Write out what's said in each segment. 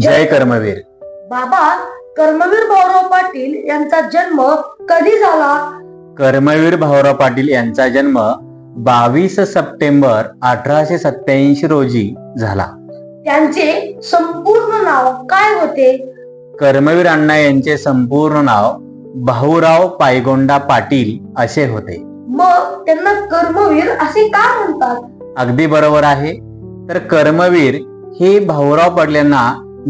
जय कर्मवीर. बाबा कर्मवीर भाऊराव पाटील यांचा जन्म कधी झाला? कर्मवीर भाऊराव पाटील यांचा जन्म बावीस सप्टेंबर अठराशे सत्याऐंशी रोजी झाला. त्यांचे संपूर्ण नाव काय होते? कर्मवीर अण्णा यांचे संपूर्ण नाव भाऊराव पायगोंडा पाटील असे होते. मग त्यांना कर्मवीर असे का म्हणतात? अगदी बरोबर आहे. तर कर्मवीर ही भाऊराव पाटील यांना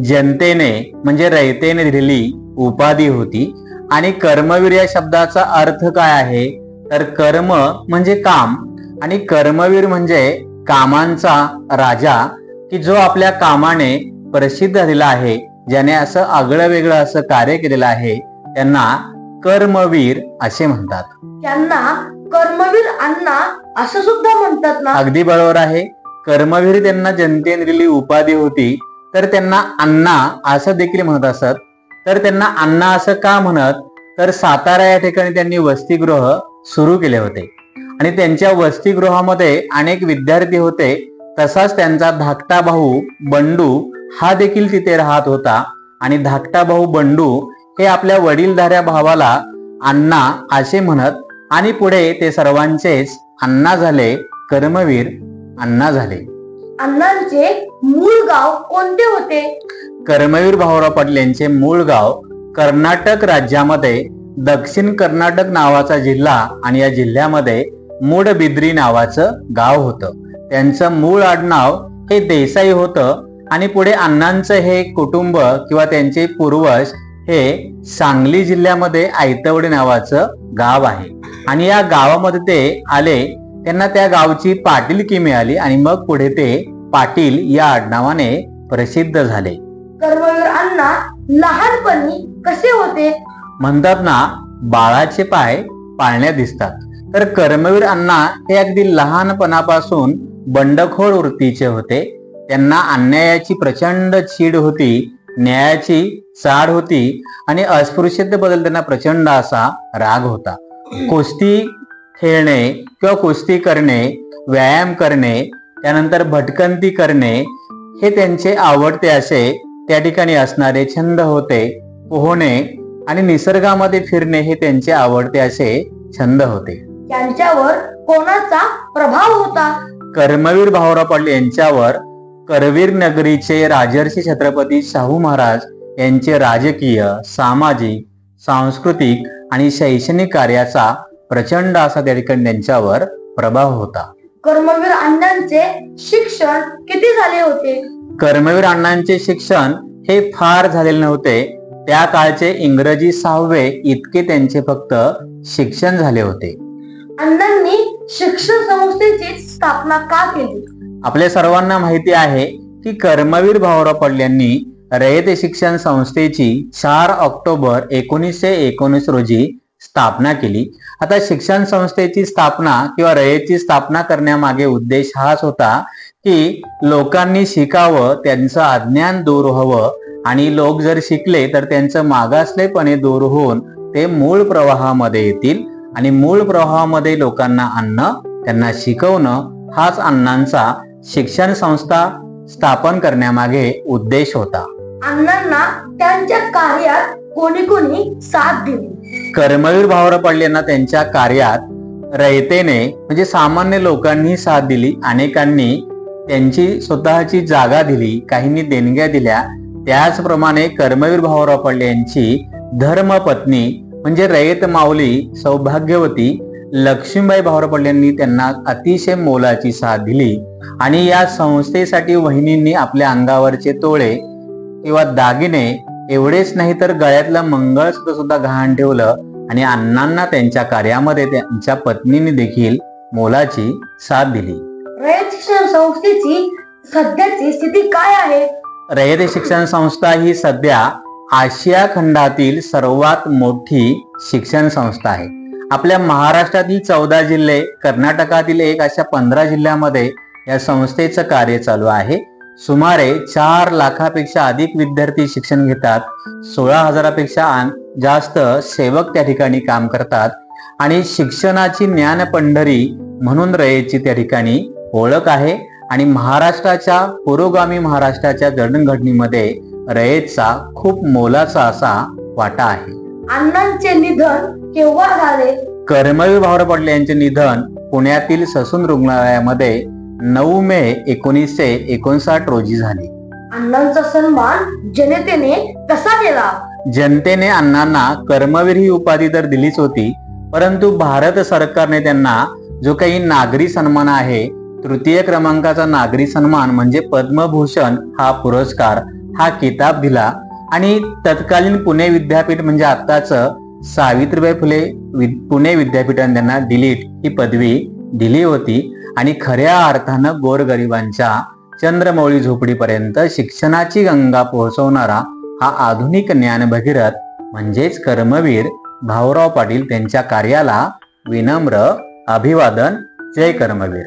जनतेने म्हणजे रयतेने दिलेली उपाधी होती. आणि कर्मवीर या शब्दाचा अर्थ काय आहे? तर कर्म म्हणजे काम. आणि कर्मवीर म्हणजे कामांचा राजा की जो आपल्या कामाने प्रसिद्ध झालेला आहे ज्याने असं आगळं वेगळं असं कार्य केलेलं आहे त्यांना कर्मवीर असे म्हणतात. त्यांना कर्मवीर अण्णा असं सुद्धा म्हणतात ना. अगदी बरोबर आहे. कर्मवीर त्यांना जनतेने दिलेली उपाधी होती तर त्यांना अण्णा असं देखील म्हणत असत. तर त्यांना अण्णा असं का म्हणत? तर सातारा या ठिकाणी त्यांनी वसतिगृह सुरू केले होते. आणि त्यांच्या वसतिगृहामध्ये अनेक विद्यार्थी होते. तसाच त्यांचा धाकटा भाऊ बंडू हा देखील तिथे राहत होता. आणि धाकटा भाऊ बंडू हे आपल्या वडीलधाऱ्या भावाला अण्णा असे म्हणत आणि पुढे ते सर्वांचेच अण्णा झाले कर्मवीर अण्णा झाले. अण्णांचे मूळ गाव कोणते होते? कर्मवीर भाऊराव पाटील यांचे मूळ गाव कर्नाटक राज्यामध्ये दक्षिण कर्नाटक नावाचा जिल्हा आणि या जिल्ह्यामध्ये मूडबिद्री नावाचं गाव होतं. त्यांचं मूळ आडनाव हे देसाई होतं आणि पुढे अण्णांचं हे कुटुंब किंवा त्यांचे पूर्वज हे सांगली जिल्ह्यामध्ये आयतवडे नावाचं गाव आहे. आणि या गावामध्ये ते आले त्यांना त्या गावची पाटीलकी मिळाली आणि मग पुढे ते पाटील या आडनावाने प्रसिद्ध झाले. कर्मवीर अण्णा लहानपणी कसे होते? म्हणतात ना बाळाचे पाय पाळण्यात दिसतात. तर कर्मवीर अण्णा हे अगदी लहानपणापासून बंडखोर वृत्तीचे होते. त्यांना अन्यायाची प्रचंड चीड होती न्यायाची चाड होती आणि अस्पृश्यतेबद्दल त्यांना प्रचंड असा राग होता. कुस्ती खेळणे किंवा कुस्ती करणे व्यायाम करणे त्यानंतर भटकंती करणे हे त्यांचे आवडते असे त्या ठिकाणी असणारे छंद होते. पोहणे आणि निसर्गामध्ये फिरणे हे त्यांचे आवडते असे छंद होते. त्यांच्यावर कोणाचा प्रभाव होता? कर्मवीर भाऊराव पाटील यांच्यावर करवीर नगरीचे राजर्षी छत्रपती शाहू महाराज यांचे राजकीय सामाजिक सांस्कृतिक आणि शैक्षणिक कार्याचा प्रचंड असा त्या ठिकाणी त्यांच्यावर प्रभाव होता. कर्मवीर अण्णांचे शिक्षण किती झाले होते? कर्मवीर अण्णांचे शिक्षण हे फार झालेले नव्हते. त्या काळचे इंग्रजी सहावे इतके त्यांचे फक्त शिक्षण झाले होते. अण्णांनी शिक्षण संस्थेची स्थापना का केली? आपल्या सर्वांना माहिती आहे की कर्मवीर भाऊराव पाटील यांनी रयत शिक्षण संस्थेची चार ऑक्टोबर एकोणीसशे एकोणीस रोजी स्थापना केली. आता शिक्षण संस्थेची स्थापना किंवा रयतची स्थापना करण्यामागे उद्देश हाच होता की लोकांनी शिकावं त्यांचं अज्ञान दूर व्हावं आणि लोक जर शिकले तर त्यांचं मागासलेपणे दूर होऊन ते मूळ प्रवाहामध्ये येतील आणि मूळ प्रवाहामध्ये लोकांना आणणं त्यांना शिकवणं हाच अण्णांचा शिक्षण संस्था स्थापन करण्यामागे उद्देश होता. अण्णांना त्यांच्या कार्यात कोणी कोणी साथ दिली. कर्मवीर भाऊराव पाटील यांना त्यांच्या कार्यात रयतेने म्हणजे सामान्य लोकांनी साथ दिली. अनेकांनी त्यांची स्वतःची जागा दिली काहींनी देणग्या दिल्या. त्याचप्रमाणे कर्मवीर भाऊराव पाटील यांची धर्मपत्नी म्हणजे रयत माऊली सौभाग्यवती लक्ष्मीबाई भाऊराव पाटील यांनी त्यांना अतिशय मोलाची साथ दिली. आणि या संस्थेसाठी वहिनींनी आपल्या अंगावरचे तोळे किंवा दागिने एवढेच नाही तर गळ्यातलं मंगळसूत्र सुद्धा गहाण ठेवलं आणि अण्णांना त्यांच्या कार्यामध्ये त्यांच्या पत्नीने देखील मोलाची साथ दिली. रयत शिक्षण संस्थेची सध्याची स्थिती काय आहे? रयत शिक्षण संस्था ही सध्या आशिया खंडातील सर्वात मोठी शिक्षण संस्था आहे. आपल्या महाराष्ट्रातील चौदा जिल्हे कर्नाटकातील एक अशा पंधरा जिल्ह्यामध्ये या संस्थेचं कार्य चालू आहे. सुमारे चार लाखापेक्षा अधिक विद्यार्थी शिक्षण घेतात सोळा हजारापेक्षा जास्त सेवक त्या ठिकाणी काम करतात आणि शिक्षणाची ज्ञान पंढरी म्हणून रयतची त्या ठिकाणी ओळख आहे आणि महाराष्ट्राच्या पुरोगामी महाराष्ट्राच्या जडणघडणीमध्ये रयतचा खूप मोलाचा असा वाटा आहे. अण्णांचे निधन केव्हा झाले? कर्मवीर भाऊराव पाटील यांचे निधन पुण्यातील ससून रुग्णालयामध्ये नऊ मे एकोणीसशे एकोणसाठ रोजी झाले. अण्णांचा सन्मान जनतेने कसा केला? जनतेने अण्णांना कर्मवीर ही उपाधी तर दिलीच होती परंतु भारत सरकारने त्यांना जो काही नागरी सन्मान आहे तृतीय क्रमांकाचा नागरी सन्मान म्हणजे पद्मभूषण हा पुरस्कार हा किताब दिला आणि तत्कालीन पुणे विद्यापीठ म्हणजे आत्ताच सावित्रीबाई फुले पुणे विद्यापीठाने त्यांना डिलीट ही पदवी दिली होती आणि खऱ्या अर्थानं गोरगरिबांच्या चंद्रमौळी झोपडीपर्यंत शिक्षणाची गंगा पोहोचवणारा हा आधुनिक ज्ञान भगीरथ म्हणजेच कर्मवीर भाऊराव पाटील त्यांच्या कार्याला विनम्र अभिवादन. जय कर्मवीर.